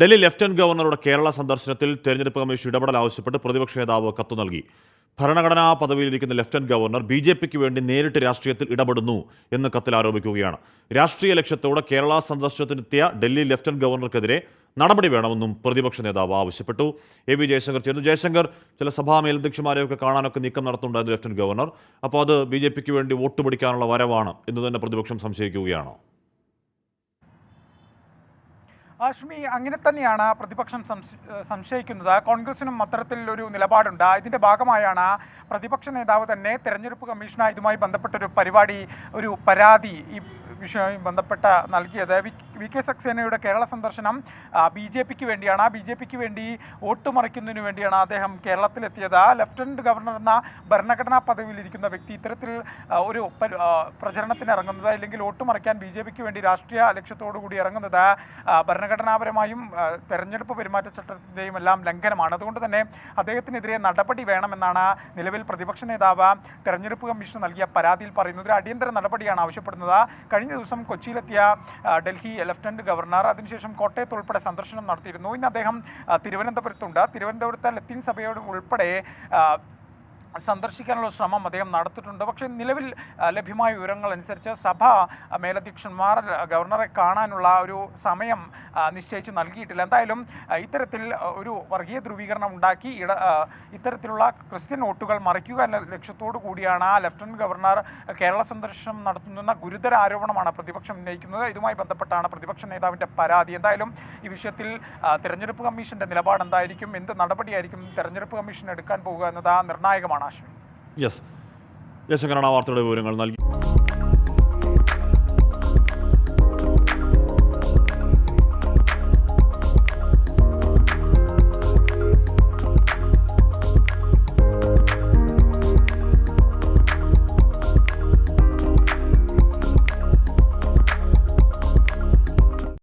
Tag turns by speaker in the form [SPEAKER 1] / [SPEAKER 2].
[SPEAKER 1] Delhi lieutenant ഗവർണറുടെ കേരള സന്ദർശനത്തിൽ തെരഞ്ഞെടുപ്പ് കമ്മീഷൻ ഇടപെടൽ ആവശ്യപ്പെട്ട് പ്രതിപക്ഷ നേതാവ് കത്തു നൽകി. ഭരണഘടനാ പദവിയിലിരിക്കുന്ന ലഫ്റ്റനന്റ് ഗവർണർ ബി ജെ പിക്ക് വേണ്ടി നേരിട്ട് രാഷ്ട്രീയത്തിൽ ഇടപെടുന്നു എന്ന് കത്തിൽ ആരോപിക്കുകയാണ്. രാഷ്ട്രീയ ലക്ഷ്യത്തോടെ കേരള സന്ദർശനത്തിനെത്തിയ ഡൽഹി ലഫ്റ്റനന്റ് ഗവർണർക്കെതിരെ നടപടി വേണമെന്നും പ്രതിപക്ഷ നേതാവ് ആവശ്യപ്പെട്ടു. എ വി ജയശങ്കർ ചേർന്നു ജയശങ്കർ ചില സഭാ മേലധ്യക്ഷന്മാരെയൊക്കെ കാണാനൊക്കെ നീക്കം നടത്തുന്നുണ്ടായിരുന്നു ലഫ്റ്റനന്റ് ഗവർണർ. അപ്പോൾ അത് ബി വേണ്ടി വോട്ട് പിടിക്കാനുള്ള വരവാണ് എന്ന് തന്നെ പ്രതിപക്ഷം സംശയിക്കുകയാണോ.
[SPEAKER 2] ആഷ്മി അങ്ങനെ തന്നെയാണ് പ്രതിപക്ഷം സംശ- സംശയിക്കുന്നത്. കോൺഗ്രസിനും അത്തരത്തിൽ ഒരു നിലപാടുണ്ട്. ഇതിന്റെ ഭാഗമായാണ് പ്രതിപക്ഷ നേതാവ് തന്നെ തെരഞ്ഞെടുപ്പ് കമ്മീഷന് ഇതുമായി ബന്ധപ്പെട്ടൊരു പരിപാടി ഒരു പരാതി വിഷയവുമായി ബന്ധപ്പെട്ട നൽകിയത്. വി കെ സക്സേനയുടെ കേരള സന്ദർശനം ബി ജെ പിക്ക് വേണ്ടിയാണ്. ബി ജെ പിക്ക് വേണ്ടി വോട്ട് മറിക്കുന്നതിന് വേണ്ടിയാണ് അദ്ദേഹം കേരളത്തിലെത്തിയത്. ലഫ്റ്റനന്റ് ഗവർണർ എന്ന ഭരണഘടനാ പദവിയിലിരിക്കുന്ന വ്യക്തി ഇത്തരത്തിൽ ഒരു പ്രചരണത്തിന് ഇറങ്ങുന്നത് അല്ലെങ്കിൽ വോട്ട് മറിക്കാൻ ബി ജെ പിക്ക് വേണ്ടി രാഷ്ട്രീയ ലക്ഷ്യത്തോടു കൂടി ഇറങ്ങുന്നത് ഭരണഘടനാപരമായും തെരഞ്ഞെടുപ്പ് പെരുമാറ്റച്ചട്ടത്തിന്റെയും എല്ലാം ലംഘനമാണ്. അതുകൊണ്ട് തന്നെ അദ്ദേഹത്തിനെതിരെ നടപടി വേണമെന്നാണ് നിലവിൽ പ്രതിപക്ഷ നേതാവ് തെരഞ്ഞെടുപ്പ് കമ്മീഷൻ നൽകിയ പരാതിയിൽ പറയുന്നത്. ഒരു അടിയന്തര നടപടിയാണ് ആവശ്യപ്പെടുന്നത്. കഴിഞ്ഞ ദിവസം കൊച്ചിയിലെത്തിയ ഡൽഹി ലഫ്റ്റനന്റ് ഗവർണർ അതിനുശേഷം കോട്ടയത്ത് ഉൾപ്പെടെ സന്ദർശനം നടത്തിയിരുന്നു. ഇന്ന് അദ്ദേഹം തിരുവനന്തപുരത്തുണ്ട്. തിരുവനന്തപുരത്തെ ലത്തീൻ സഭയോട് ഉൾപ്പെടെ സന്ദർശിക്കാനുള്ള ശ്രമം അദ്ദേഹം നടത്തിയിട്ടുണ്ട്. പക്ഷേ നിലവിൽ ലഭ്യമായ വിവരങ്ങൾ അനുസരിച്ച് സഭ മേലധ്യക്ഷന്മാർ ഗവർണറെ കാണാനുള്ള ഒരു സമയം നിശ്ചയിച്ച് നൽകിയിട്ടില്ല. എന്തായാലും ഇത്തരത്തിൽ ഒരു വർഗീയ ധ്രുവീകരണം ഉണ്ടാക്കി ഇട ഇത്തരത്തിലുള്ള ക്രിസ്ത്യൻ വോട്ടുകൾ മറിക്കുക എന്ന ലക്ഷ്യത്തോടു കൂടിയാണ് ആ ലഫ്റ്റനന്റ് ഗവർണർ കേരള സന്ദർശനം നടത്തുന്ന ഗുരുതര ആരോപണമാണ് പ്രതിപക്ഷം ഉന്നയിക്കുന്നത്. ഇതുമായി ബന്ധപ്പെട്ടാണ് പ്രതിപക്ഷ നേതാവിന്റെ പരാതി. എന്തായാലും ഈ വിഷയത്തിൽ തിരഞ്ഞെടുപ്പ് തെരഞ്ഞെടുപ്പ് കമ്മീഷന്റെ നിലപാട് എന്തായിരിക്കും എന്ത് നടപടിയായിരിക്കും? തെരഞ്ഞെടുപ്പ് കമ്മീഷൻ എടുക്കാൻ പോകുക എന്നത് നിർണായകമാണ്. ആശ്വൻ
[SPEAKER 1] യെസ് ആ വാർത്തയുടെ വിവരങ്ങൾ നൽകി